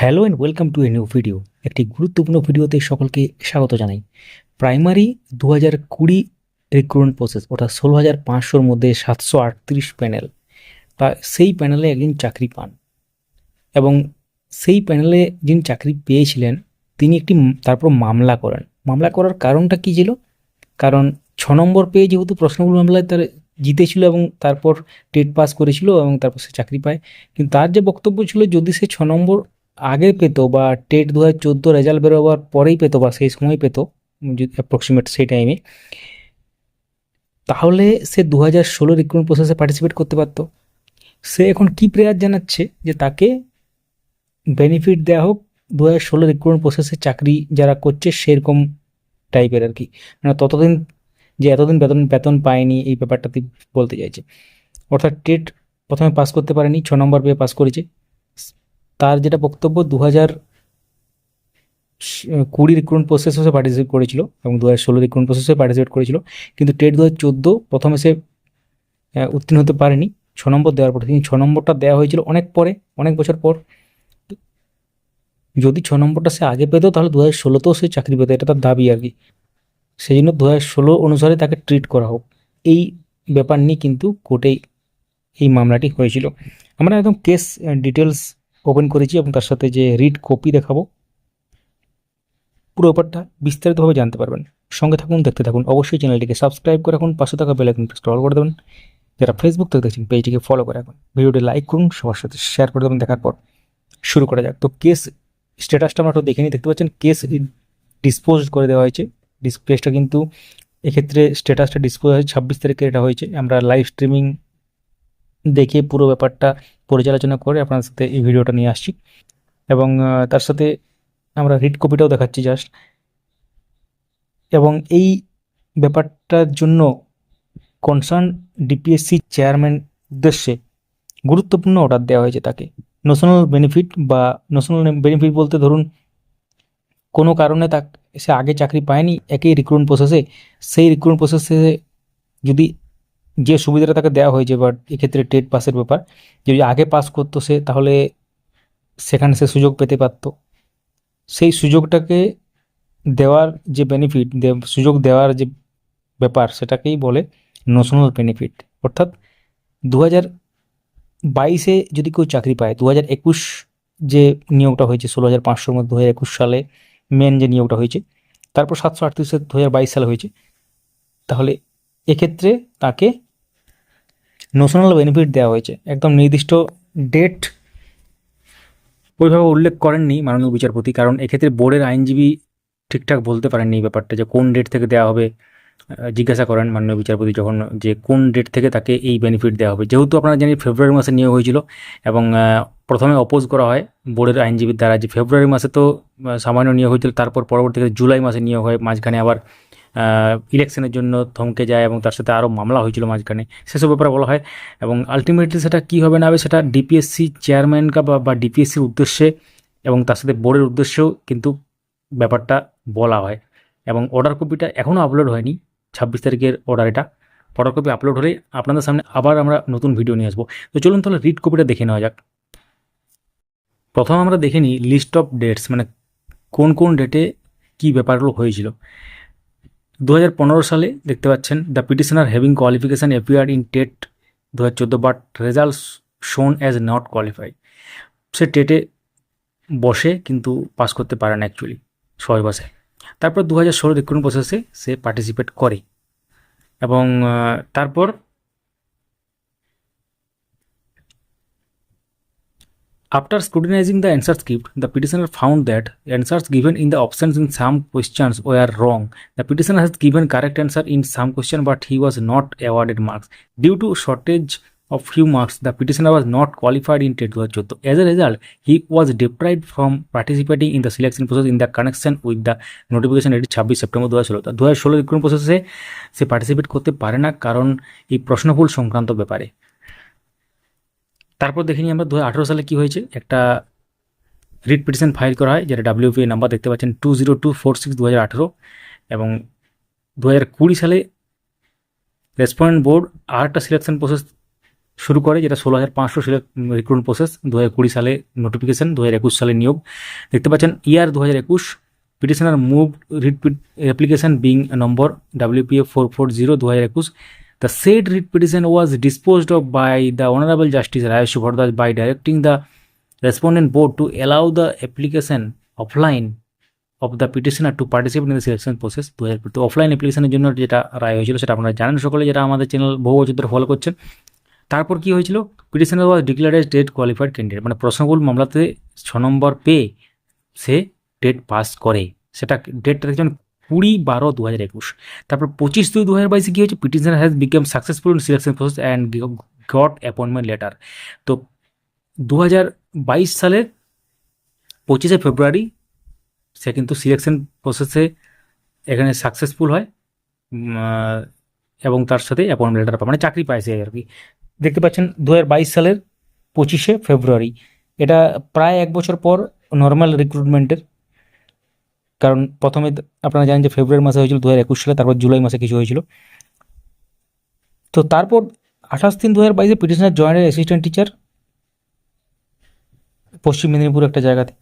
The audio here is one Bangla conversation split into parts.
Hello and welcome to a new video একটি গুরুত্বপূর্ণ ভিডিওতে সকলকে স্বাগত জানাই। প্রাইমারি দু হাজার কুড়ি রিক্রুটমেন্ট প্রসেস অর্থাৎ ষোলো হাজার পাঁচশোর মধ্যে সাতশো আটত্রিশ প্যানেল তা সেই প্যানেলে একজন চাকরি পান। এবং সেই প্যানেলে যিনি চাকরি পেয়েছিলেন, তিনি একটি তারপর মামলা করেন। মামলা করার কারণটা কী ছিল? কারণ ছ নম্বর পেয়ে যেহেতু প্রশ্নগুলো মামলায় তার জিতেছিল এবং তারপর টেট পাস করেছিল এবং তারপর সে চাকরি পায়। কিন্তু তার যে বক্তব্য ছিল, যদি সে ছ নম্বর আগে পেতো বা টেট দু হাজার চোদ্দ রেজাল্ট বেরোবার পরেই পেতো বা সেই সময় পেতো অ্যাপ্রক্সিমেট সেই টাইমে তাহলে সে দু হাজার ষোলো রিক্রুটমেন্ট প্রসেসে পার্টিসিপেট করতে পারতো। সে এখন কি প্রেয়ার জানাচ্ছে? যে তাকে বেনিফিট দেওয়া হোক দু হাজার ষোলো রিক্রুটমেন্ট প্রসেসে চাকরি যারা করছে সেরকম টাইপের আর কি। মানে ততদিন যে এতদিন বেতন বেতন পায়নি, এই ব্যাপারটাতে বলতে চাইছে। অর্থাৎ টেট প্রথমে পাস করতে পারেনি, ছ নম্বর পেয়ে পাস করেছে। তার যেটা বক্তব্য দু হাজার কুড়ি রিক্রুটমেন্ট প্রসেসে সে পার্টিসিপেট করেছিল এবং দু হাজার ষোলো রিক্রুটমেন্ট প্রসেসে পার্টিসিপেট করেছিল। কিন্তু টেট দু হাজার চোদ্দ প্রথমে সে উত্তীর্ণ হতে পারেনি। ছ নম্বর দেওয়ার পর কিন্তু ছ নম্বরটা দেওয়া হয়েছিল অনেক পরে, অনেক বছর পর। যদি ছ নম্বরটা সে আগে পেতো, তাহলে দু হাজার ষোলোতেও সে চাকরি পেতো। এটা তার দাবি আর কি। সেই জন্য দু হাজার ষোলো অনুসারে তাকে ট্রিট করা হোক। এই ব্যাপার নিয়ে কিন্তু কোর্টে এই মামলাটি হয়েছিল। আমরা একদম কেস ডিটেলস ওপেন করেছি এবং তার সাথে যে রিড কপি দেখাবো, পুরো ব্যাপারটা বিস্তারিতভাবে জানতে পারবেন। সঙ্গে থাকুন, দেখতে থাকুন। অবশ্যই চ্যানেলটিকে সাবস্ক্রাইব করে রাখুন, পাশে থাকা বেল আইকনটি স্ক্রল করে দেবেন। যারা ফেসবুক থেকে দেখছেন পেজটিকে ফলো করে রাখুন। ভিডিওটি লাইক করুন, সবার সাথে শেয়ার করে দেবেন, দেখার পর শুরু করা যাক। তো কেস স্ট্যাটাসটা আমরা একটু দেখে নিই, দেখতে পাচ্ছেন কেস ডিসপোজ করে দেওয়া হয়েছে। কেসটা কিন্তু এক্ষেত্রে স্ট্যাটাসটা ডিসপোজ হয়েছে, ছাব্বিশ তারিখে এটা হয়েছে। আমরা লাইভ স্ট্রিমিং দেখে পুরো ব্যাপারটা পর্যালোচনা করে আপনার সাথে এই ভিডিওটা নিয়ে আসছি। এবং তার সাথে আমরা রিড কপিটাও দেখাচ্ছি জাস্ট এবং এই ব্যাপারটার জন্য কনসার্ন ডিপিএসসি চেয়ারম্যান উদ্দেশ্যে গুরুত্বপূর্ণ অর্ডার দেওয়া হয়েছে তাকে। ন্যাশনাল বেনিফিট বা ন্যাশনাল বেনিফিট বলতে ধরুন, কোনো কারণে তা সে আগে চাকরি পায়নি, একই রিক্রুটমেন্ট প্রসেসে সেই রিক্রুটমেন্ট প্রসেসে যদি যে সুবিধাটা তাকে দেওয়া হয়েছে বাট এক্ষেত্রে টেট পাসের ব্যাপার যদি আগে পাস করতো সে, তাহলে সেখানে সে সুযোগ পেতে পারতো। সেই সুযোগটাকে দেওয়ার যে বেনিফিট সুযোগ দেওয়ার যে ব্যাপার, সেটাকেই বলে ন্যাশনাল বেনিফিট অর্থাৎ দু হাজার বাইশে যদি কেউ চাকরি পায় দু হাজার একুশ যে নিয়োগটা হয়েছে ষোলো হাজার পাঁচশোর মধ্যে দু হাজার একুশ সালে মেন যে নিয়োগটা হয়েছে, তারপর সাতশো আটত্রিশে দু হাজার বাইশ সালে হয়েছে, তাহলে এক্ষেত্রে তাকে ন্যাশনাল বেনিফিট দেওয়া হয়েছে। একদম নির্দিষ্ট ডেট ওইভাবে উল্লেখ করেননি মাননীয় বিচারপতি, কারণ এক্ষেত্রে বোর্ডের আইনজীবী ঠিকঠাক বলতে পারেননি এই ব্যাপারটা যে কোন ডেট থেকে দেওয়া হবে। জিজ্ঞাসা করেন মাননীয় বিচারপতি যখন যে কোন ডেট থেকে তাকে এই বেনিফিট দেওয়া হবে। যেহেতু আপনারা জানি ফেব্রুয়ারি মাসে নিয়োগ হয়েছিল এবং প্রথমে অপোজ করা হয় বোর্ডের আইনজীবীর দ্বারা যে ফেব্রুয়ারি মাসে তো সামান্য নিয়োগ হয়েছিল, তারপর পরবর্তীতে জুলাই মাসে নিয়োগ হয়, মাঝখানে আবার ইলেকশনের জন্য থমকে যায় এবং তার সাথে আরও মামলা হয়েছিল মাঝখানে। সেসব ব্যাপারে বলা হয় এবং আলটিমেটলি সেটা কী হবে না হবে সেটা ডিপিএসসি চেয়ারম্যান বা ডিপিএসসির উদ্দেশ্যে এবং তার সাথে বোর্ডের উদ্দেশ্যেও কিন্তু ব্যাপারটা বলা হয়। এবং অর্ডার কপিটা এখনও আপলোড হয়নি, ছাব্বিশ তারিখের অর্ডার এটা। অর্ডার কপি আপলোড হলেই আপনাদের সামনে আবার আমরা নতুন ভিডিও নিয়ে আসব। তো চলুন তাহলে রিড কপিটা দেখে নেওয়া যাক। প্রথম আমরা দেখে নিই লিস্ট অফ ডেটস মানে কোন কোন ডেটে কী ব্যাপারগুলো হয়েছিল। দু হাজার পনেরো সালে দেখতে পাচ্ছেন, the petitioner having qualification appeared in TET দু হাজার চোদ্দ, but results shown as not qualify সে টেটে বসে, কিন্তু পাস করতে পারে না অ্যাকচুয়ালি সবাই বসে। তারপর দু হাজার ষোলো রিক্রুটমেন্ট প্রসেসে সে পার্টিসিপেট করে। এবং তারপর After scrutinizing the answer script, the petitioner found that answers given in the options in some questions were wrong. The petitioner has given correct answer in some question, but he was not awarded marks. Due to shortage of few marks, the petitioner was not qualified in TET 2014. As a result, he was deprived from participating in the selection process in the connection with the notification dated ছাব্বিশ সেপ্টেম্বর দু হাজার ষোলো দু হাজার ষোলো রিক্রুটমেন্ট প্রসেসে সে পার্টিসিপেট করতে পারে না কারণ এই প্রশ্নভুল সংক্রান্ত ব্যাপারে তারপর দেখে নিই আমরা দু হাজার আঠারো সালে কী হয়েছে? একটা রিট পিটিশন ফাইল করা হয়, যেটা ডাব্লিউপি নাম্বার দেখতে পাচ্ছেন two zero two four six দু হাজার আঠেরো এবং দু কুড়ি সালে রেসপন্ডেন্ট বোর্ড আর একটা সিলেকশন প্রসেস শুরু করে, যেটা ষোলো হাজার পাঁচশো রিক্রুটমেন্ট প্রসেস দু হাজার কুড়ি সালে নোটিফিকেশন দু হাজার একুশ সালে নিয়োগ। দেখতে পাচ্ছেন ইয়ার দু হাজার একুশ petitioner move writ application being number WPA four four zero দু হাজার একুশ। The said writ petition was disposed of by the honourable justice রায়শ ভরদাস by directing the respondent board to allow the application offline of the petitioner to participate in the selection process দু হাজার তো অফলাইন অ্যাপ্লিকেশনের জন্য যেটা রায় হয়েছিল সেটা আপনারা জানেন। সকলে যেটা আমাদের চ্যানেল বহু বছর ধরে ফলো করছেন, তারপর কি হয়েছিল? Petitioner was declare as TET qualified candidate মানে প্রশ্নগুল মামলাতে ছ নম্বর পেয়ে সে ডেট পাস করে। সেটা ডেটটা দেখছেন কুড়ি বারো দু হাজার একুশ। তারপর পঁচিশ দুই দু হাজার বাইশে কী হয়েছে? Petitioner has become successful in selection process and got appointment letter তো দু হাজার বাইশ সালের পঁচিশে ফেব্রুয়ারি, সে কিন্তু সিলেকশন প্রসেসে এখানে সাকসেসফুল হয় এবং তার সাথে অ্যাপয়েন্টমেন্ট লেটার পায়। মানে চাকরি পাইছে আর কি। দেখতে পাচ্ছেন দু হাজার বাইশ সালের পঁচিশে ফেব্রুয়ারি। এটা প্রায় এক বছর পর নর্মাল রিক্রুটমেন্টের কারণ প্রথমে আপনারা জানেন যে ফেব্রুয়ারি মাসে হয়েছিল দু হাজার একুশ সালে, তারপর জুলাই মাসে কিছু হয়েছিল। তো তারপর আঠাশ তিন দু হাজার বাইশে পিটিশনার জয়েন্টের অ্যাসিস্ট্যান্ট টিচার পশ্চিম মেদিনীপুর একটা জায়গাতে।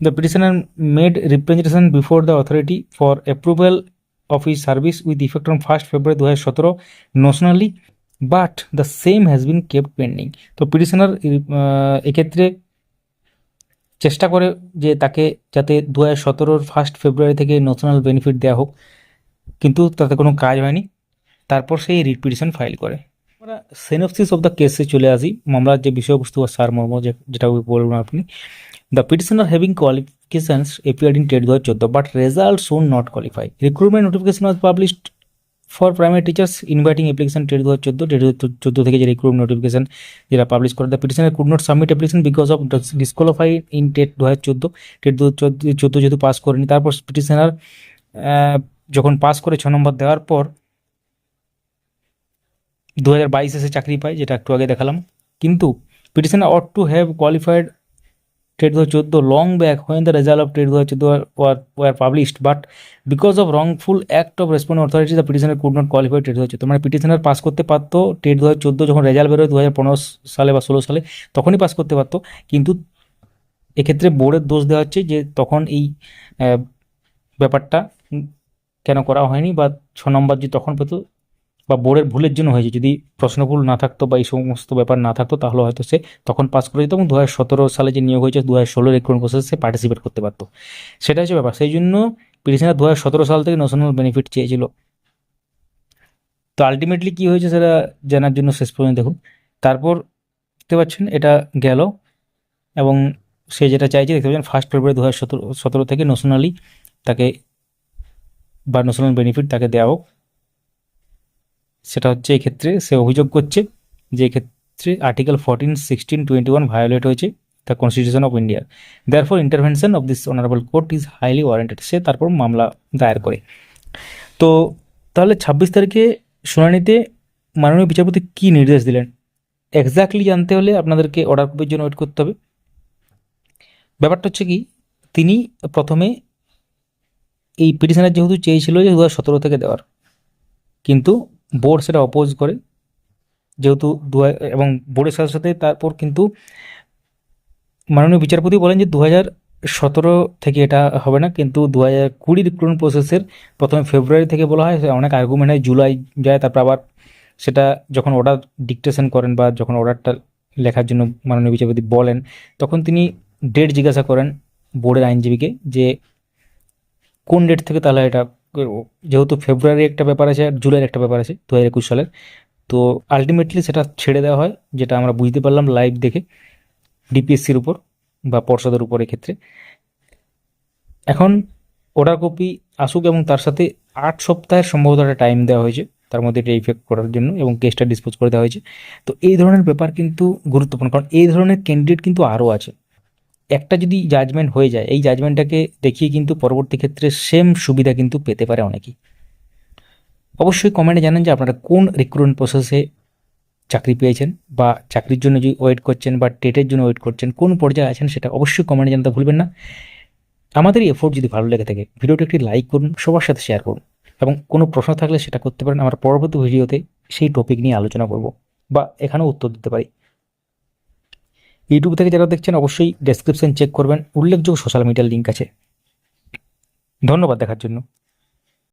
The petitioner made representation before the authority for approval of his service with effect on first February দু হাজার সতেরো notionally but the same has been kept pending তো পিটিশনার এক্ষেত্রে চেষ্টা করে যে তাকে যাতে দু হাজার সতেরোর ফার্স্ট ফেব্রুয়ারি থেকে ন্যাশনাল বেনিফিট দেওয়া হোক, কিন্তু তাতে কোনো কাজ হয়নি। তারপর সেই রিট পিটিশন ফাইল করে। আমরা সেনপসিস অফ দ্য কেসে চলে আসি। মামলার যে বিষয়বস্তু বা সারমর্ম যেটা বলবেন আপনি। The petitioner having qualifications appeared in TET দু হাজার চোদ্দ but result shown not qualify recruitment notification was published for primary teachers inviting application TET দু হাজার চোদ্দ টেট চোদ্দ থেকে যে রিক্রুটমেন্ট নোটিফিকেশন যেটা পাবলিশ করে the petitioner could not submit application because of disqualify in TET দু হাজার চোদ্দ টেট দু চোদ্দ যেহেতু পাস করেনি, তারপর পিটিশনার যখন পাস করে ছ নম্বর দেওয়ার পর দু হাজার বাইশে সে চাকরি পায়, যেটা একটু আগে দেখালাম। কিন্তু petitioner ought to have qualified হাজার চোদ্দ long back when the result of হাজার চোদ্দ were published but because of wrongful act of respond authority the petitioner could not qualify হাজার চোদ্দ। মানে পিটিশনার পাস করতে পারতো দু হাজার চোদ্দ, যখন রেজাল্ট বেরোয় দু হাজার পনেরো সালে বা ষোলো সালে, তখনই পাস করতে পারতো। কিন্তু এক্ষেত্রে বোর্ডের দোষ দেওয়া হচ্ছে যে তখন এই ব্যাপারটা কেন করা হয়নি বা ছ নম্বর যে তখন পেতো বা বোর্ডের ভুলের জন্য হয়েছে। যদি প্রশ্ন ভুল না থাকতো বা এই সমস্ত ব্যাপার না থাকতো, তাহলে হয়তো সে তখন পাস করে যেত এবং দু হাজার সতেরো সালে যে নিয়োগ হয়েছে, দু হাজার ষোলো রিক্রুটমেন্ট প্রসেসে সে পার্টিসিপেট করতে পারতো। সেটা হচ্ছে ব্যাপার। সেই জন্য পিটিশনার দু হাজার সতেরো সাল থেকে ন্যাশনাল বেনিফিট চেয়েছিল। তো আলটিমেটলি কী হয়েছে সেটা জানার জন্য শেষ পর্যন্ত দেখুন। তারপর দেখতে পাচ্ছেন, এটা গেল এবং সে যেটা চাইছে, দেখতে পাচ্ছেন ফার্স্ট ফেব্রুয়ারি দু হাজার সতেরো থেকে ন্যাশনালি তাকে বা ন্যাশনাল বেনিফিট তাকে দেওয়া হোক। সেটা হচ্ছে এক্ষেত্রে সে অভিযোগ করছে যে এক্ষেত্রে article fourteen sixteen twenty one violate হয়েছে the constitution of India there for intervention of this honourable court is highly warranted সে তারপর মামলা দায়ের করে। তো তাহলে ছাব্বিশ তারিখে শুনানিতে মাননীয় বিচারপতি কী নির্দেশ দিলেন? এক্স্যাক্টলি জানতে হলে আপনাদেরকে অর্ডার কপির জন্য ওয়েট করতে হবে। ব্যাপারটা হচ্ছে কি, তিনি প্রথমে এই পিটিশনের যেহেতু চেয়েছিল যে দু হাজার সতেরো থেকে দেওয়ার, কিন্তু বোর্ড সেটা অপোজ করে, যেহেতু দু হাজার- এবং বোর্ডের সাথে সাথে তারপর কিন্তু মাননীয় বিচারপতি বলেন যে দু হাজার সতেরো থেকে এটা হবে না, কিন্তু দু হাজার কুড়ি রিক্রুটমেন্ট প্রসেসের প্রথমে ফেব্রুয়ারি থেকে বলা হয় অনেক আর্গুমেন্ট হয়, জুলাই যায়, তারপর আবার সেটা যখন অর্ডার ডিকটেশন করেন বা যখন অর্ডারটা লেখার জন্য মাননীয় বিচারপতি বলেন, তখন তিনি ডেট জিজ্ঞাসা করেন বোর্ডের আইনজীবীকে যে কোন ডেট থেকে তাহলে এটা যেহেতু ফেব্রুয়ারি একটা ব্যাপার আছে আর জুলাইয়ের একটা ব্যাপার আছে দু হাজার একুশ সালের, তো আলটিমেটলি সেটা ছেড়ে দেওয়া হয়, যেটা আমরা বুঝতে পারলাম লাইভ দেখে ডিপিএসসির উপর বা পর্ষদের উপর এক্ষেত্রে। এখন অর্ডার কপি আসুক এবং তার সাথে আট সপ্তাহের সম্ভবত একটা টাইম দেওয়া হয়েছে, তার মধ্যে এটা ইফেক্ট করার জন্য এবং কেসটা ডিসপোজ করে দেওয়া হয়েছে। তো এই ধরনের ব্যাপার কিন্তু গুরুত্বপূর্ণ, কারণ এই ধরনের ক্যান্ডিডেট কিন্তু আরও আছে। একটা যদি জাজমেন্ট হয়ে যায়, এই জাজমেন্টটাকে দেখিয়ে কিন্তু পরবর্তী ক্ষেত্রে সেম সুবিধা কিন্তু পেতে পারে অনেকেই। অবশ্যই কমেন্টে জানান যে আপনারা কোন রিক্রুটমেন্ট প্রসেসে চাকরি পেয়েছেন বা চাকরির জন্য যদি ওয়েট করছেন বা টেটের জন্য ওয়েট করছেন, কোন পর্যায়ে আছেন সেটা অবশ্যই কমেন্টে জানাতে ভুলবেন না। আমাদের এই এফোর্ট যদি ভালো লেগে থাকে ভিডিওটি একটি লাইক করুন, সবার সাথে শেয়ার করুন এবং কোনো প্রশ্ন থাকলে সেটা করতে পারেন। আমরা পরবর্তী ভিডিওতে সেই টপিক নিয়ে আলোচনা করব বা এখানেও উত্তর দিতে পারি। ইউটিউব থেকে যারা দেখছেন, অবশ্যই ডেসক্রিপশন চেক করবেন। উল্লেখযোগ্য সোশ্যাল মিডিয়ার লিঙ্ক আছে। ধন্যবাদ দেখার জন্য।